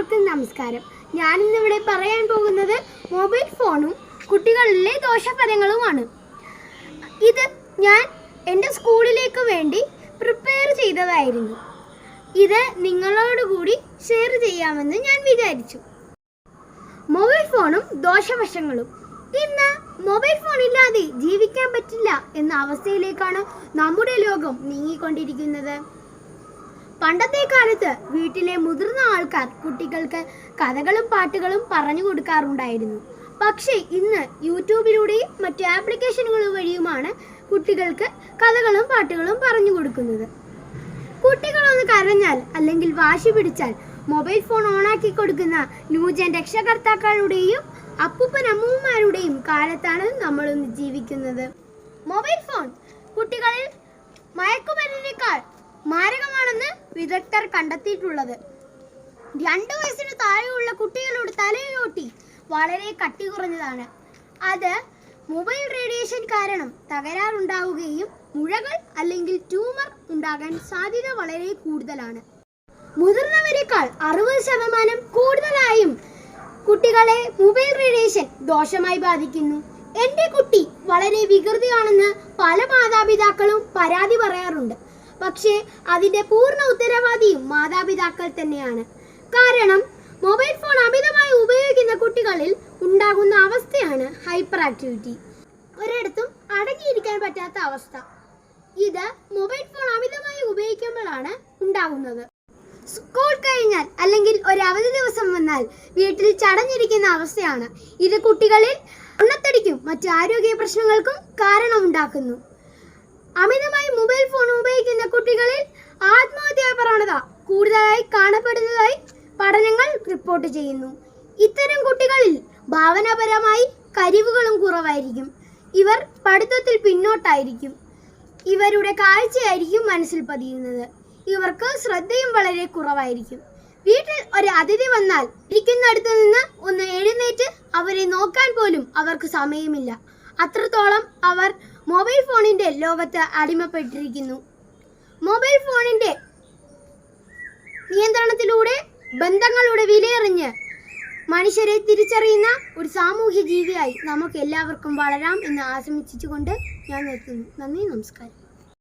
എല്ലാവർക്കും നമസ്കാരം. ഞാനിന്നിവിടെ പറയാൻ പോകുന്നത് മൊബൈൽ ഫോണും കുട്ടികളിലെ ദോഷഫലങ്ങളുമാണ്. ഇത് ഞാൻ എന്റെ സ്കൂളിലേക്ക് വേണ്ടി പ്രിപ്പയർ ചെയ്തതായിരുന്നു. ഇത് നിങ്ങളോട് കൂടി ഷെയർ ചെയ്യാമെന്ന് ഞാൻ വിചാരിച്ചു. മൊബൈൽ ഫോണും ദോഷവശങ്ങളും. ഇന്ന് മൊബൈൽ ഫോൺ ഇല്ലാതെ ജീവിക്കാൻ പറ്റില്ല എന്ന അവസ്ഥയിലേക്കാണ് നമ്മുടെ ലോകം നീങ്ങിക്കൊണ്ടിരിക്കുന്നത്. പണ്ടത്തെ കാലത്ത് വീട്ടിലെ മുതിർന്ന ആൾക്കാർ കുട്ടികൾക്ക് കഥകളും പാട്ടുകളും പറഞ്ഞു കൊടുക്കാറുണ്ടായിരുന്നു. പക്ഷേ ഇന്ന് യൂട്യൂബിലൂടെയും മറ്റു ആപ്ലിക്കേഷനുകൾ വഴിയുമാണ് കുട്ടികൾക്ക് കഥകളും പാട്ടുകളും പറഞ്ഞു കൊടുക്കുന്നത്. കുട്ടികളൊന്ന് കരഞ്ഞാൽ അല്ലെങ്കിൽ വാശി പിടിച്ചാൽ മൊബൈൽ ഫോൺ ഓണാക്കി കൊടുക്കുന്ന ന്യൂജൻ രക്ഷകർത്താക്കളുടെയും അപ്പൂപ്പൻ അമ്മൂമ്മമാരുടെയും കാലത്താണ് നമ്മളൊന്ന് ജീവിക്കുന്നത്. മൊബൈൽ ഫോൺ കുട്ടികളിൽ വിദഗ്ധർ കണ്ടെത്തിയിട്ടുള്ളത്. രണ്ടു വയസ്സിന് താഴെയുള്ള കുട്ടികളുടെ തലയോട്ടി വളരെ കട്ടി കുറഞ്ഞതാണ്. അത് മൊബൈൽ റേഡിയേഷൻ കാരണം തകരാറുണ്ടാവുകയും മുഴകൾ അല്ലെങ്കിൽ ട്യൂമർ ഉണ്ടാകാൻ സാധ്യത വളരെ കൂടുതലാണ്. മുതിർന്നവരെക്കാൾ അറുപത് ശതമാനം കൂടുതലായും കുട്ടികളെ മൊബൈൽ റേഡിയേഷൻ ദോഷമായി ബാധിക്കുന്നു. എന്റെ കുട്ടി വളരെ വികൃതിയാണെന്ന് പല മാതാപിതാക്കളും പരാതി പറയാറുണ്ട്. പക്ഷേ അതിന്റെ പൂർണ ഉത്തരവാദിയും മാതാപിതാക്കൾ തന്നെയാണ്. കാരണം മൊബൈൽ ഫോൺ അമിതമായി ഉപയോഗിക്കുന്ന കുട്ടികളിൽ ഉണ്ടാകുന്ന അവസ്ഥയാണ് ഹൈപ്പർ ആക്ടിവിറ്റി ഒരിടത്തും അടങ്ങിയിരിക്കാൻ പറ്റാത്ത അവസ്ഥ. ഇത് മൊബൈൽ ഫോൺ അമിതമായി ഉപയോഗിക്കുമ്പോഴാണ് ഉണ്ടാകുന്നത്. സ്കൂൾ കഴിഞ്ഞാൽ അല്ലെങ്കിൽ ഒരു അവധി ദിവസം വന്നാൽ വീട്ടിൽ ചടഞ്ഞിരിക്കുന്ന അവസ്ഥയാണ്. ഇത് കുട്ടികളിൽ ഉണ്ണത്തടിക്കും മറ്റു ആരോഗ്യ പ്രശ്നങ്ങൾക്കും കാരണമുണ്ടാക്കുന്നു. അമിതമായി മൊബൈൽ ഫോൺ ഉപയോഗിക്കുന്ന കുട്ടികളിൽ ആത്മഹത്യാ പ്രവണത കൂടുതലായി കാണപ്പെടുന്നതായി പഠനങ്ങൾ റിപ്പോർട്ട് ചെയ്യുന്നു. ഇത്തരം കുട്ടികളിൽ ഭാവനാപരമായി കരിവുകളും കുറവായിരിക്കും. ഇവർ പഠിത്തത്തിൽ പിന്നോട്ടായിരിക്കും. ഇവരുടെ കാഴ്ചയായിരിക്കും മനസ്സിൽ പതിയുന്നത്. ഇവർക്ക് ശ്രദ്ധയും വളരെ കുറവായിരിക്കും. വീട്ടിൽ ഒരു അതിഥി വന്നാൽ ഇരിക്കുന്നിടത്ത് നിന്ന് ഒന്ന് എഴുന്നേറ്റ് അവരെ നോക്കാൻ പോലും അവർക്ക് സമയമില്ല. അത്രത്തോളം അവർ മൊബൈൽ ഫോണിന്റെ ലോകത്ത് അടിമപ്പെട്ടിരിക്കുന്നു. മൊബൈൽ ഫോണിന്റെ നിയന്ത്രണത്തിലൂടെ ബന്ധങ്ങളുടെ വിലയെറിഞ്ഞ് മനുഷ്യരെ തിരിച്ചറിയുന്ന ഒരു സാമൂഹ്യ ജീവിയായി നമുക്ക് എല്ലാവർക്കും വളരാം എന്ന് ആശംസിച്ചുകൊണ്ട് ഞാൻ നിർത്തുന്നു. നന്ദി നമസ്കാരം.